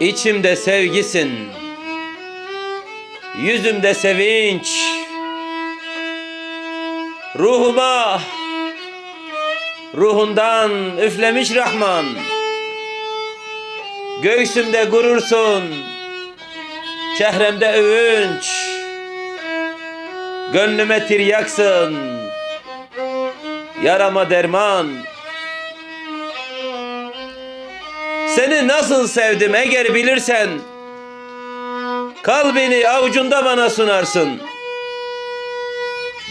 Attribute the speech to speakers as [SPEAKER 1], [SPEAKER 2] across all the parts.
[SPEAKER 1] İçimde sevgisin, yüzümde sevinç, ruhuma, ruhundan üflemiş Rahman. Göğsümde gurursun, çehremde övünç, gönlüme tiryaksın, yarama derman. Seni nasıl sevdim eğer bilirsen Kalbini avucunda bana sunarsın.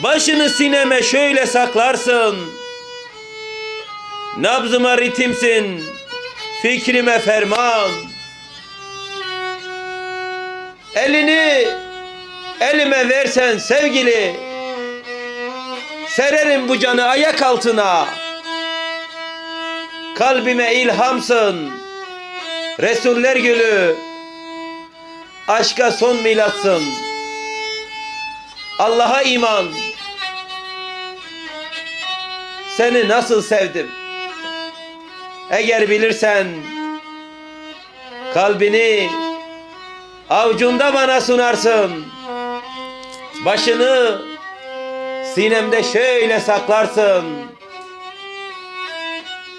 [SPEAKER 1] Başını sineme şöyle saklarsın. Nabzıma ritimsin Fikrime ferman. Elini elime versen sevgili Sererim bu canı ayak altına. Kalbime ilhamsın Resuller gülü Aşka son milatsın. Allah'a iman. Seni nasıl sevdim? Eğer bilirsen Kalbini Avucunda bana sunarsın. Başını Sinemde şöyle saklarsın.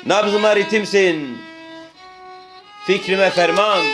[SPEAKER 1] Nabzıma ritimsin Fikrime ferman